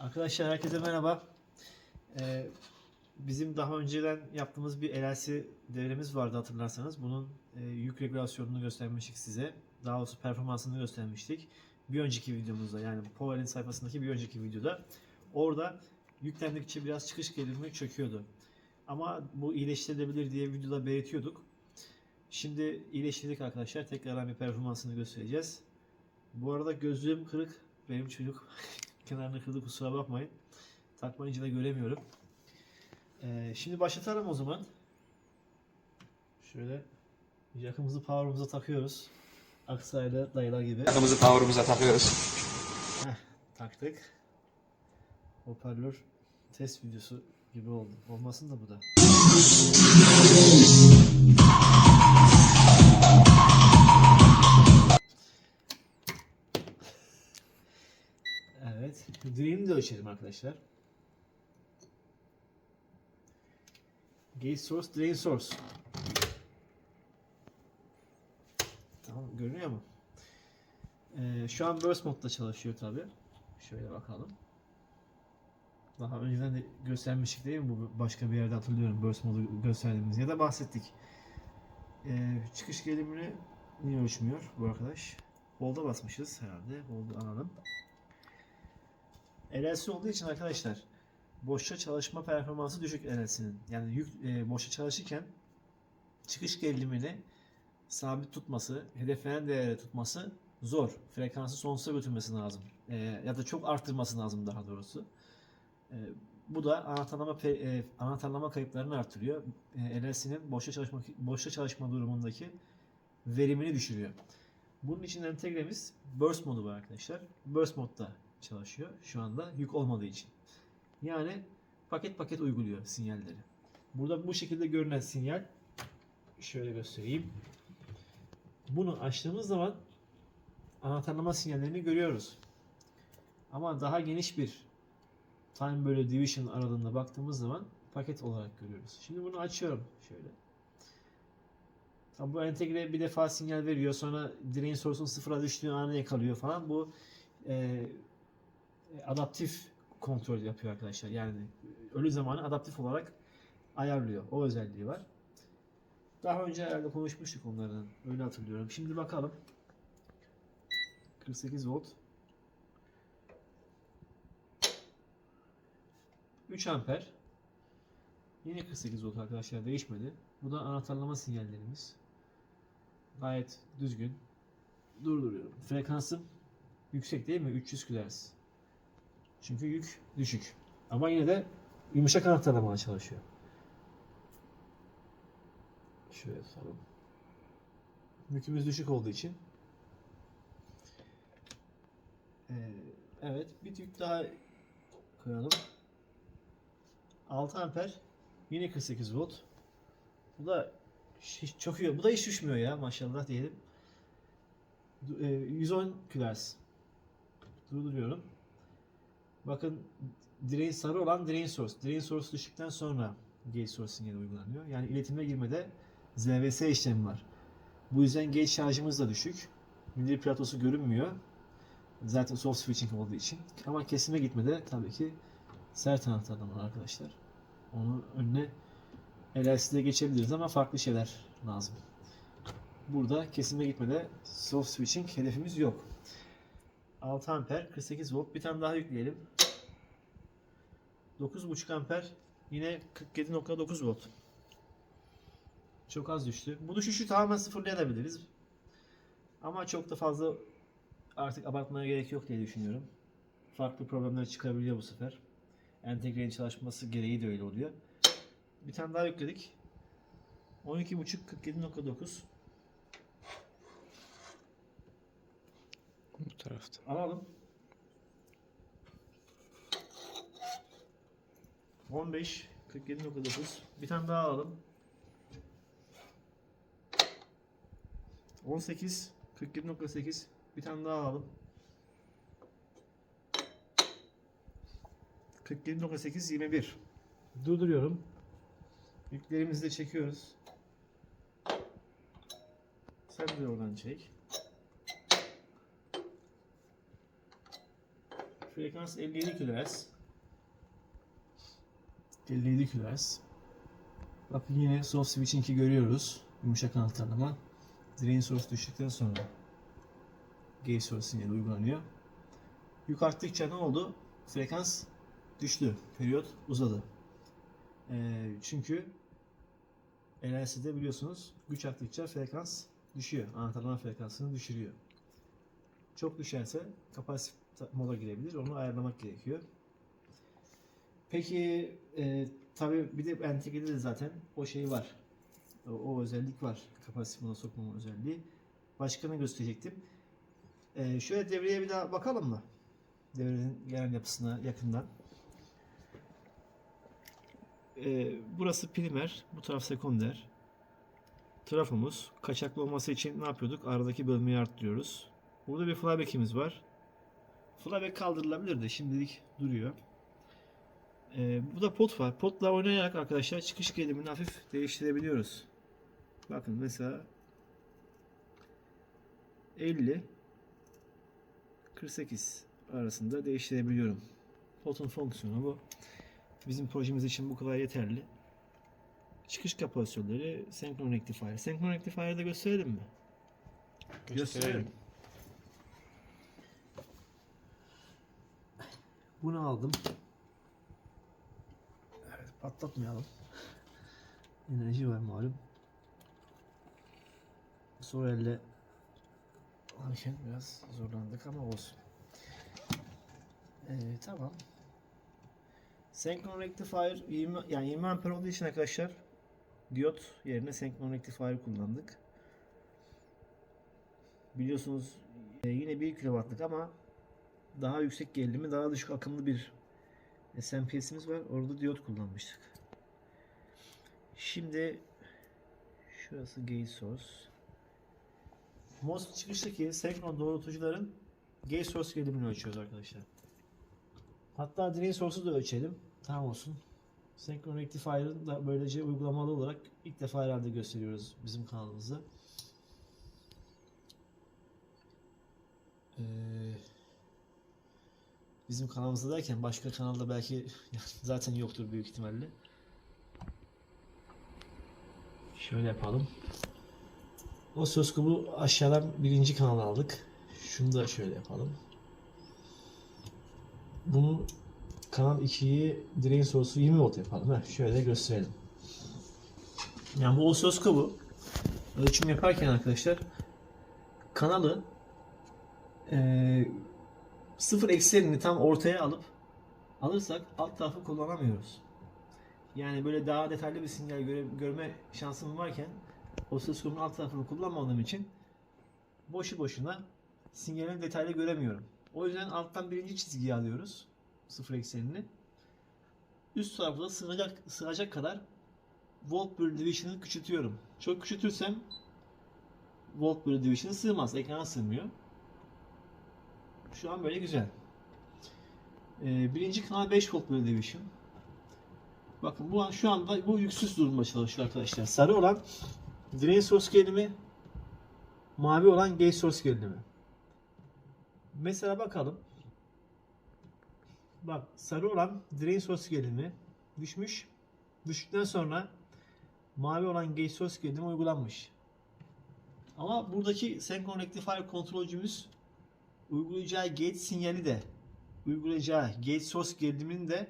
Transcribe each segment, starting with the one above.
Arkadaşlar herkese merhaba. Ee, bizim daha önceden yaptığımız bir LLC devremiz vardı hatırlarsanız. Bunun e, yük regülasyonunu göstermiştik size. Daha doğrusu performansını göstermiştik. Bir önceki videomuzda yani Power'in sayfasındaki bir önceki videoda. Orada yüklendikçe biraz çıkış gerilimi çöküyordu. Ama bu iyileştirilebilir diye videoda belirtiyorduk. Şimdi iyileştirdik arkadaşlar. Tekrardan bir performansını göstereceğiz. Bu arada gözlüğüm kırık. Benim çocuk kenarını kırdı kusura bakmayın. Takmayınca da göremiyorum. Ee, şimdi başlatalım o zaman. Şöyle yakımızı power'ımıza takıyoruz. Aksaray'da dayılar gibi. Yakımızı power'ımıza takıyoruz. Heh, taktık. Hoparlör test videosu gibi oldu. Olmasın da bu da. Ölçelim arkadaşlar. Gate source, drain source. Tamam görünüyor mu? Ee, şu an burst modda çalışıyor tabi. Şöyle bakalım. Daha önceden de göstermiştik değil mi? Bu başka bir yerde hatırlıyorum burst modu gösterdiğimiz ya da bahsettik. Ee, çıkış gerilimini niye ölçmüyor bu arkadaş? Hold'a basmışız herhalde. Hold'u alalım. LLC olduğu için arkadaşlar boşta çalışma performansı düşük LLC'nin. Yani yük, e, boşta çalışırken çıkış gerilimini sabit tutması, hedeflenen değeri tutması zor. Frekansı sonsuza götürmesi lazım. E, ya da çok arttırması lazım daha doğrusu. E, bu da anahtarlama e, anahtarlama kayıplarını artırıyor. E, LLC'nin boşta çalışma boşta çalışma durumundaki verimini düşürüyor. Bunun için entegremiz burst modu var arkadaşlar. Burst modda çalışıyor şu anda yük olmadığı için. Yani paket paket uyguluyor sinyalleri. Burada bu şekilde görünen sinyal şöyle göstereyim. Bunu açtığımız zaman anahtarlama sinyallerini görüyoruz. Ama daha geniş bir time böyle division aralığında baktığımız zaman paket olarak görüyoruz. Şimdi bunu açıyorum şöyle. Tabi bu entegre bir defa sinyal veriyor. Sonra drain source'un sıfıra düştüğü anı yakalıyor falan. Bu e, adaptif kontrol yapıyor arkadaşlar. Yani ölü zamanı adaptif olarak ayarlıyor. O özelliği var. Daha önce herhalde konuşmuştuk onlardan. Öyle hatırlıyorum. Şimdi bakalım. 48 volt. 3 amper. Yine 48 volt arkadaşlar değişmedi. Bu da anahtarlama sinyallerimiz. Gayet düzgün. Durduruyorum. Frekansım yüksek değil mi? 300 kHz. Çünkü yük düşük. Ama yine de yumuşak anahtarlamaya çalışıyor. Şöyle tutalım. Yükümüz düşük olduğu için. Ee, evet bir yük daha koyalım. 6 amper. Yine 48 volt. Bu da hiç, çok iyi. Bu da hiç düşmüyor ya maşallah diyelim. Du- e, 110 kHz. Durduruyorum. Bakın drain sarı olan drain source. Drain source düştükten sonra gate source sinyali uygulanıyor. Yani iletime girmede ZVS işlemi var. Bu yüzden gate şarjımız da düşük. Milli platosu görünmüyor. Zaten soft switching olduğu için. Ama kesime gitmede tabii ki sert anahtarlama var arkadaşlar. Onun önüne LLC'de geçebiliriz ama farklı şeyler lazım. Burada kesime gitmede soft switching hedefimiz yok. 6 amper 48 volt bir tane daha yükleyelim. 9.5 amper yine 47.9 volt. Çok az düştü. Bu düşüşü tamamen sıfırlayabiliriz. Ama çok da fazla artık abartmaya gerek yok diye düşünüyorum. Farklı problemler çıkabiliyor bu sefer. Entegrenin çalışması gereği de öyle oluyor. Bir tane daha yükledik. 12.5 47.9 Bu tarafta. Alalım. 15 47.9 bir tane daha alalım. 18 47.8 bir tane daha alalım. 47.8 21 Durduruyorum. Yüklerimizi de çekiyoruz. Sen de oradan çek. Frekans 57 kHz. 57 kHz. Bakın yine soft switching'i görüyoruz. Yumuşak anahtarlama. Drain source düştükten sonra gate source sinyali uygulanıyor. Yük arttıkça ne oldu? Frekans düştü. Periyot uzadı. Ee, çünkü LLC'de biliyorsunuz güç arttıkça frekans düşüyor. Anahtarlama frekansını düşürüyor. Çok düşerse kapasitif moda girebilir. Onu ayarlamak gerekiyor. Peki e, tabi bir de entegrede de zaten o şey var. O, o özellik var. Kapasitif moda sokmama özelliği. Başka ne gösterecektim? E, şöyle devreye bir daha bakalım mı? Devrenin genel yapısına yakından. E, burası primer, bu taraf sekonder. Trafomuz. Kaçaklı olması için ne yapıyorduk? Aradaki bölmeyi arttırıyoruz. Burada bir flyback'imiz var. Flyback kaldırılabilir de şimdilik duruyor. Ee, bu da pot var. Potla oynayarak arkadaşlar çıkış gerilimini hafif değiştirebiliyoruz. Bakın mesela 50 48 arasında değiştirebiliyorum. Potun fonksiyonu bu. Bizim projemiz için bu kadar yeterli. Çıkış kapasitörleri senkron rectifier. Senkron rectifier'ı da gösterelim mi? Gösterelim. Bunu aldım. Evet, patlatmayalım. Enerji var malum. Sonra elle alırken biraz zorlandık ama olsun. Ee, tamam. Senkron rectifier 20 yani 20 amper olduğu için arkadaşlar diyot yerine senkron rectifier kullandık. Biliyorsunuz e, yine 1 kW'lık ama daha yüksek gerilimi, daha düşük akımlı bir SMPS'imiz var. Orada diyot kullanmıştık. Şimdi şurası gate source. MOS çıkıştaki senkron doğrultucuların gate source gerilimini ölçüyoruz arkadaşlar. Hatta drain source'u da ölçelim. Tamam olsun. Senkron rectifier'ı da böylece uygulamalı olarak ilk defa herhalde gösteriyoruz bizim kanalımızda. Bizim kanalımızda derken başka kanalda belki zaten yoktur büyük ihtimalle. Şöyle yapalım. O söz konusu aşağıdan birinci kanal aldık. Şunu da şöyle yapalım. Bunu kanal 2'yi drain source'u 20 volt yapalım. Heh, şöyle gösterelim. Yani bu osiloskopu ölçüm yaparken arkadaşlar kanalı eee sıfır eksilerini tam ortaya alıp alırsak alt tarafı kullanamıyoruz. Yani böyle daha detaylı bir sinyal göre, görme şansım varken osiloskopun alt tarafını kullanmadığım için boşu boşuna sinyalini detaylı göremiyorum. O yüzden alttan birinci çizgiyi alıyoruz. Sıfır eksenini. Üst tarafı da sığacak, sığacak kadar volt bölü division'ı küçültüyorum. Çok küçültürsem volt bölü division sığmaz. Ekrana sığmıyor. Şu an böyle güzel. Ee, birinci kanal 5 volt bölü division. Bakın bu an şu anda bu yüksüz durumda çalışıyor arkadaşlar. Sarı olan drain source gerilimi, mavi olan gate source gerilimi. Mesela bakalım. Bak sarı olan drain source gerilimi düşmüş. Düştükten sonra mavi olan gate source gerilimi uygulanmış. Ama buradaki senkron rectifier kontrolcümüz uygulayacağı gate sinyali de uygulayacağı gate source gerilimini de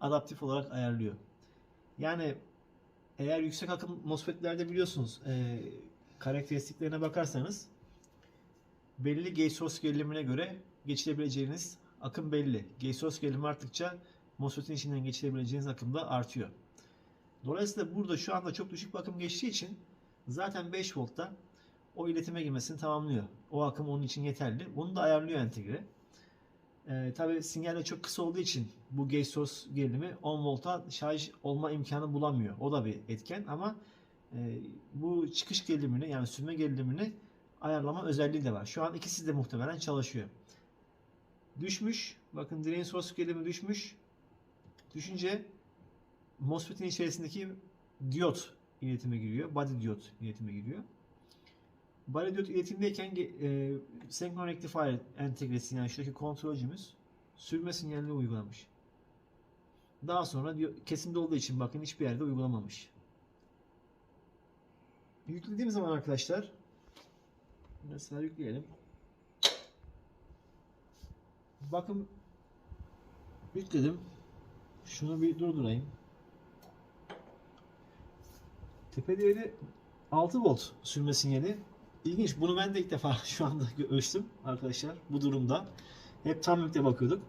adaptif olarak ayarlıyor. Yani eğer yüksek akım MOSFET'lerde biliyorsunuz e, karakteristiklerine bakarsanız belli gate source gerilimine göre geçirebileceğiniz akım belli. Gate source gerilimi arttıkça MOSFET'in içinden geçirebileceğiniz akım da artıyor. Dolayısıyla burada şu anda çok düşük bir akım geçtiği için zaten 5 voltta o iletime girmesini tamamlıyor. O akım onun için yeterli. Bunu da ayarlıyor entegre. Ee, Tabi sinyalle çok kısa olduğu için bu gate source gerilimi 10 volta şarj olma imkanı bulamıyor. O da bir etken ama e, bu çıkış gerilimini yani sürme gerilimini ayarlama özelliği de var. Şu an ikisi de muhtemelen çalışıyor. Düşmüş. Bakın drain source gerilimi düşmüş. Düşünce MOSFET'in içerisindeki diyot iletime giriyor. Body diyot iletime giriyor. Body diyot iletimdeyken e, senkron rectifier entegresi yani şuradaki kontrolcümüz sürme sinyalini uygulamış. Daha sonra diyor kesimde olduğu için bakın hiçbir yerde uygulamamış. Yüklediğim zaman arkadaşlar mesela yükleyelim. Bakın yükledim. Şunu bir durdurayım. Tepe değeri 6 volt sürme sinyali. İlginç. Bunu ben de ilk defa şu anda ölçtüm arkadaşlar bu durumda. Hep tam yükle bakıyorduk.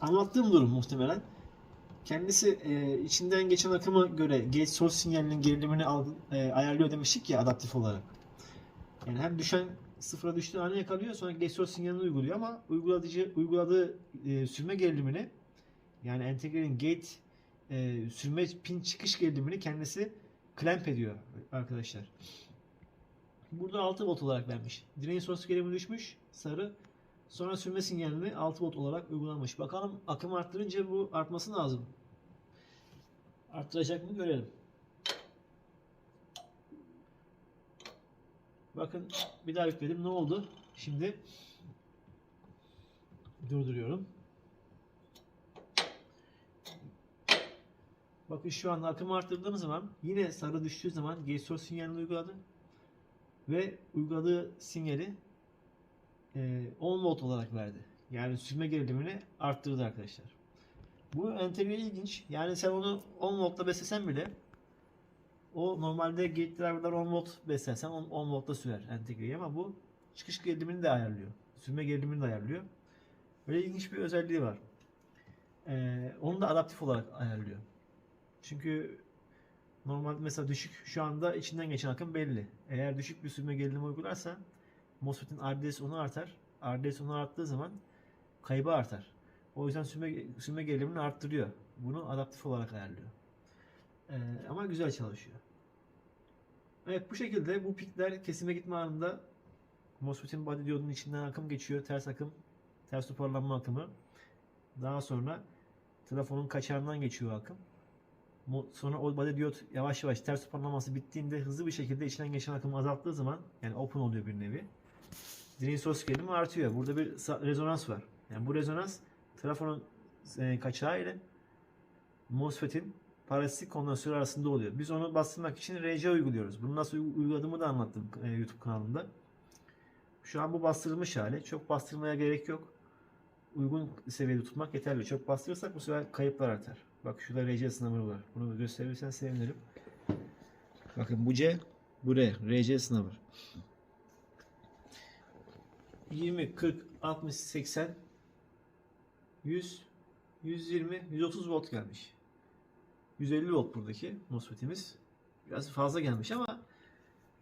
Anlattığım durum muhtemelen. Kendisi e, içinden geçen akıma göre gate source sinyalinin gerilimini algı, e, ayarlıyor demiştik ya adaptif olarak. Yani hem düşen sıfıra düştüğü anı yakalıyor sonra gate source sinyalini uyguluyor ama uyguladıcı uyguladığı e, sürme gerilimini yani entegrenin gate e, sürme pin çıkış gerilimini kendisi clamp ediyor arkadaşlar. Burada 6 volt olarak vermiş. Drain source gerilimi düşmüş. Sarı. Sonra sürme sinyalini 6 volt olarak uygulamış. Bakalım akım arttırınca bu artması lazım. Arttıracak mı görelim. Bakın bir daha yükledim. Ne oldu? Şimdi durduruyorum. Bakın şu anda akımı arttırdığım zaman yine sarı düştüğü zaman gate source sinyalini uyguladı. Ve uyguladığı sinyali e, 10 volt olarak verdi. Yani sürme gerilimini arttırdı arkadaşlar. Bu entegre ilginç. Yani sen onu 10 voltla beslesen bile o normalde gate driver'lar 10 volt beslersen 10, 10 voltta sürer entegreyi ama bu çıkış gerilimini de ayarlıyor. Sürme gerilimini de ayarlıyor. Böyle ilginç bir özelliği var. Ee, onu da adaptif olarak ayarlıyor. Çünkü normalde mesela düşük şu anda içinden geçen akım belli. Eğer düşük bir sürme gerilimi uygularsa MOSFET'in RDS onu artar. RDS onu arttığı zaman kaybı artar. O yüzden sürme, sürme gerilimini arttırıyor. Bunu adaptif olarak ayarlıyor. Ee, ama güzel çalışıyor. Evet bu şekilde bu pikler kesime gitme anında MOSFET'in body diyodunun içinden akım geçiyor. Ters akım, ters toparlanma akımı. Daha sonra telefonun kaçağından geçiyor akım. Sonra o body diyot yavaş yavaş ters toparlaması bittiğinde hızlı bir şekilde içinden geçen akımı azalttığı zaman yani open oluyor bir nevi. Drain source gerilimi artıyor. Burada bir rezonans var. Yani bu rezonans telefonun e, kaçağı ile MOSFET'in parasitik kondansatörü arasında oluyor. Biz onu bastırmak için RC uyguluyoruz. Bunu nasıl uy- uyguladığımı da anlattım e, YouTube kanalımda. Şu an bu bastırılmış hali. Çok bastırmaya gerek yok. Uygun seviyede tutmak yeterli. Çok bastırırsak bu sefer kayıplar artar. Bak şurada RC sınavı var. Bunu gösterirsen sevinirim. Bakın bu C, bu R. RC sınavı. 20, 40, 60, 80, 100, 120, 130 volt gelmiş. 150 volt buradaki MOSFET'imiz. Biraz fazla gelmiş ama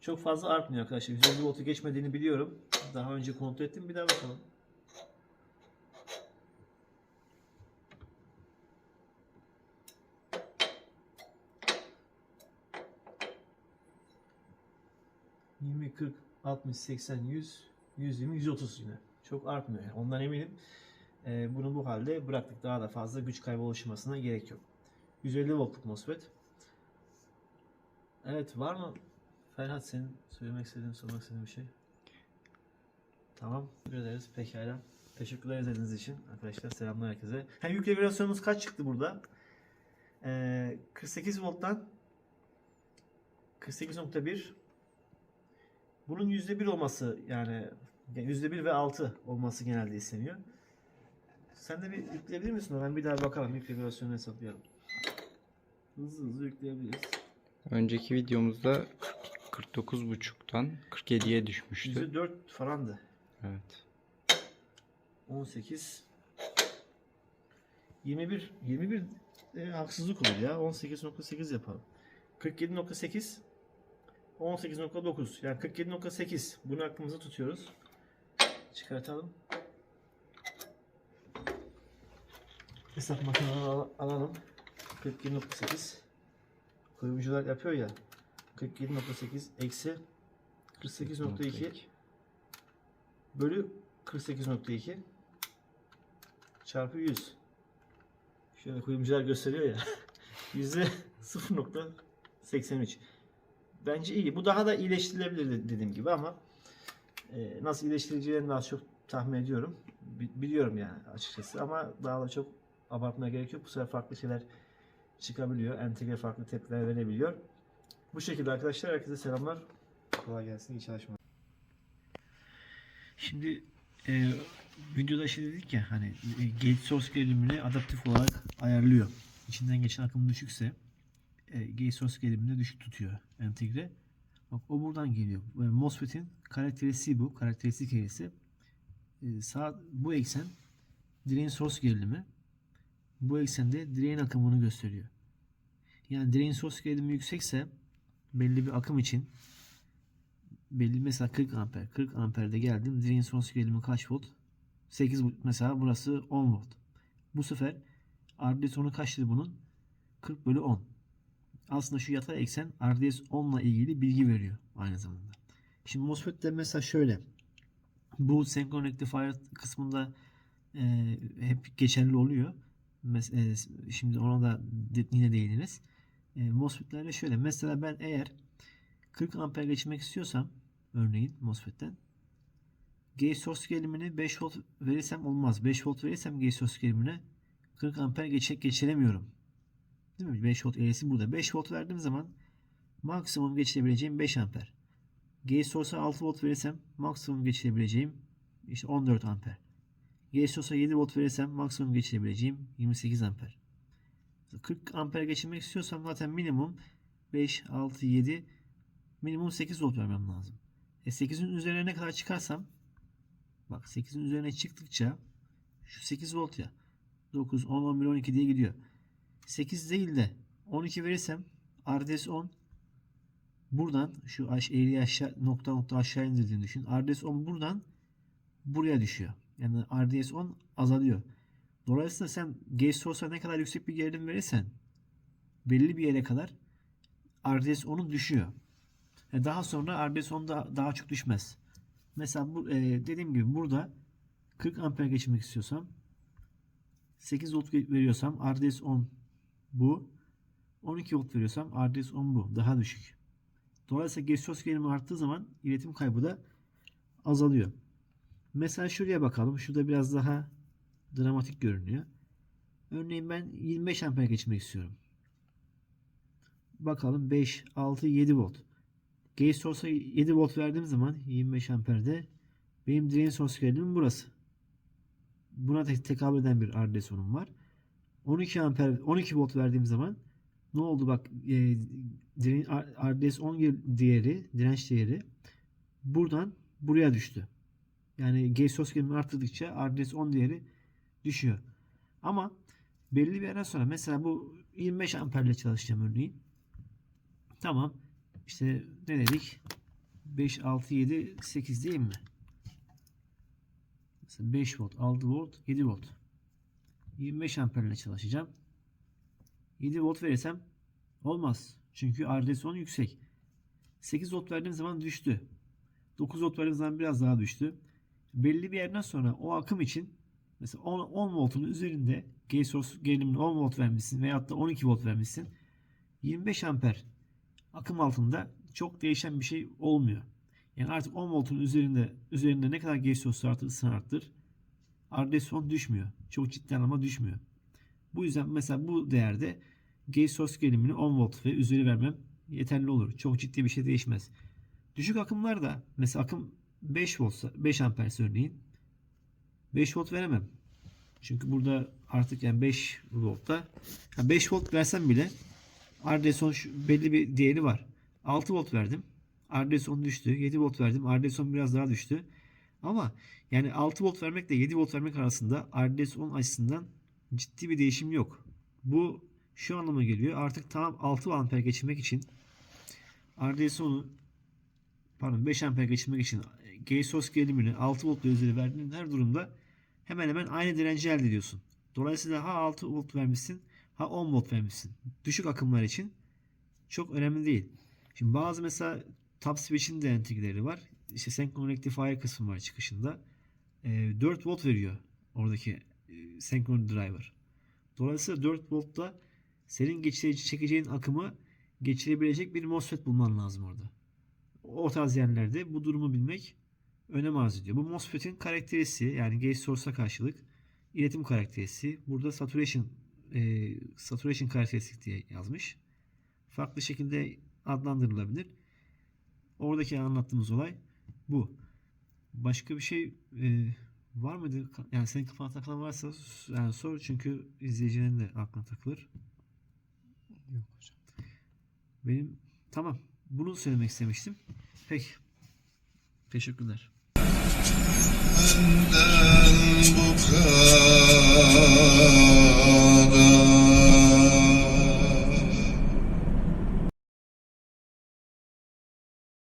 çok fazla artmıyor arkadaşlar. 150 voltu geçmediğini biliyorum. Daha önce kontrol ettim. Bir daha bakalım. ...20, 40, 60, 80, 100, 120, 130 yine. Çok artmıyor. Yani. Ondan eminim. Ee, bunu bu halde bıraktık. Daha da fazla güç kaybı oluşmasına gerek yok. 150 voltluk MOSFET. Evet var mı Ferhat senin söylemek istediğin, sormak istediğin bir şey? Tamam. Teşekkür ederiz. Pekala. Teşekkürler izlediğiniz için. Arkadaşlar selamlar herkese. Hem yük regülasyonumuz kaç çıktı burada? Ee, 48 volttan 48.1 bunun %1 olması yani yani %1 ve 6 olması genelde isteniyor. Sen de bir yükleyebilir misin? Ben bir daha bakalım. Yük regülasyonunu hesaplayalım. Hızlı hızlı yükleyebiliriz. Önceki videomuzda 49.5'tan 47'ye düşmüştü. %4 falandı. Evet. 18 21 21 e, haksızlık olur ya. 18.8 yapalım. 47.8 18.9 yani 47.8 bunu aklımıza tutuyoruz. Çıkartalım. Hesap makinesi al- alalım. 47.8 Kuyumcular yapıyor ya. 47.8 eksi 48.2 bölü 48.2 çarpı 100. Şöyle kuyumcular gösteriyor ya. Yüzde 0.83. Bence iyi. Bu daha da iyileştirilebilir de- dediğim gibi ama e, nasıl iyileştirileceğini az çok tahmin ediyorum. Bi- biliyorum yani açıkçası ama daha da çok abartmaya gerek yok. Bu sefer farklı şeyler çıkabiliyor. Entegre farklı tepkiler verebiliyor. Bu şekilde arkadaşlar herkese selamlar. Kolay gelsin. iyi çalışmalar. Şimdi e, videoda şey dedik ya hani e, gate source gerilimini adaptif olarak ayarlıyor. İçinden geçen akım düşükse e, gate source gerilimini düşük tutuyor entegre. Bak o buradan geliyor. E, MOSFET'in karakteristiği bu. Karakteristik eğrisi. E, sağ, bu eksen drain source gerilimi. Bu eksende drain akımını gösteriyor. Yani drain source gerilimi yüksekse belli bir akım için belli mesela 40 amper 40 amperde geldim drain source gerilimi kaç volt 8 volt mesela burası 10 volt bu sefer 10'u kaçtır bunun 40 bölü 10 aslında şu yatay eksen RDS 10 ile ilgili bilgi veriyor aynı zamanda. Şimdi MOSFET'te mesela şöyle. Bu senkron rectifier kısmında e, hep geçerli oluyor. Mes- e, şimdi ona da yine değiniriz. E, MOSFET'lerde şöyle. Mesela ben eğer 40 amper geçirmek istiyorsam örneğin MOSFET'ten gate source gerilimini 5 volt verirsem olmaz. 5 volt verirsem gate source gerilimine 40 amper geçe geçiremiyorum. Değil mi? 5 volt eğrisi burada. 5 volt verdiğim zaman maksimum geçirebileceğim 5 amper. Gate source'a 6 volt verirsem maksimum geçirebileceğim işte 14 amper. Gate source'a 7 volt verirsem maksimum geçirebileceğim 28 amper. 40 amper geçirmek istiyorsam zaten minimum 5, 6, 7 minimum 8 volt vermem lazım. E 8'in üzerine ne kadar çıkarsam bak 8'in üzerine çıktıkça şu 8 volt ya 9, 10, 11, 12 diye gidiyor. 8 değil de 12 verirsem RDS 10 buradan şu aş eğriyi aşağı nokta nokta aşağı indirdiğini düşün. RDS 10 buradan buraya düşüyor. Yani RDS 10 azalıyor. Dolayısıyla sen gate source'a ne kadar yüksek bir gerilim verirsen belli bir yere kadar RDS 10'un düşüyor. E, Daha sonra RDS 10 da daha çok düşmez. Mesela bu, e, dediğim gibi burada 40 amper geçirmek istiyorsam 8 volt veriyorsam RDS 10 bu. 12 volt veriyorsam RDS 10 bu. Daha düşük. Dolayısıyla gate source gerilimi arttığı zaman iletim kaybı da azalıyor. Mesela şuraya bakalım. Şurada biraz daha dramatik görünüyor. Örneğin ben 25 amper geçirmek istiyorum. Bakalım 5, 6, 7 volt. Gate source'a 7 volt verdiğim zaman 25 amperde benim drain source gerilimim burası. Buna tek tekabül eden bir RDS sonum var. 12 amper 12 volt verdiğim zaman ne oldu bak e, drain, RDS 10 değeri direnç değeri buradan buraya düştü. Yani gate source gerilimi arttıkça RDS 10 değeri düşüyor. Ama belli bir yerden sonra mesela bu 25 amperle çalışacağım örneğin. Tamam. İşte ne dedik? 5, 6, 7, 8 değil mi? Mesela 5 volt, 6 volt, 7 volt. 25 amperle çalışacağım. 7 volt verirsem olmaz. Çünkü RDS 10 yüksek. 8 volt verdiğim zaman düştü. 9 volt verdiğim zaman biraz daha düştü. Belli bir yerden sonra o akım için mesela 10, 10 voltun üzerinde gate source gerilimini 10 volt vermişsin veyahut da 12 volt vermişsin. 25 amper akım altında çok değişen bir şey olmuyor. Yani artık 10 voltun üzerinde üzerinde ne kadar gate source artırırsan arttır 10 düşmüyor. Çok ciddi anlamda düşmüyor. Bu yüzden mesela bu değerde gate source gerilimini 10 volt ve üzeri vermem yeterli olur. Çok ciddi bir şey değişmez. Düşük akımlarda mesela akım 5 voltsa 5 amperse örneğin 5 volt veremem. Çünkü burada artık yani 5 voltta yani 5 volt versem bile RDS 10 şu- belli bir değeri var. 6 volt verdim. RDS 10 düştü. 7 volt verdim. RDS 10 biraz daha düştü. Ama yani 6 volt vermekle 7 volt vermek arasında RDS 10 açısından ciddi bir değişim yok. Bu şu anlama geliyor. Artık tam 6 amper geçirmek için RDS 10'u pardon 5 amper geçirmek için gate source gerilimini 6 volt üzeri verdiğin her durumda hemen hemen aynı direnci elde ediyorsun. Dolayısıyla ha 6 volt vermişsin ha 10 volt vermişsin. Düşük akımlar için çok önemli değil. Şimdi bazı mesela top switch'in de entegreleri var. İşte senkron rectifier kısmı var çıkışında. Ee, 4 volt veriyor oradaki e, senkron driver. Dolayısıyla 4 voltta senin geçirici çekeceğin akımı geçirebilecek bir MOSFET bulman lazım orada. O tarz yerlerde bu durumu bilmek önem arz ediyor. Bu MOSFET'in karakteristiği yani gate source'a karşılık iletim karakteristiği. Burada saturation e, saturation karakteristik diye yazmış. Farklı şekilde adlandırılabilir. Oradaki anlattığımız olay bu. Başka bir şey e, var mıydı? Yani senin kafana takılan varsa yani sor çünkü izleyicinin de aklına takılır. Yok hocam. Benim tamam. Bunu söylemek istemiştim. Peki. Teşekkürler. Benden bu kadar.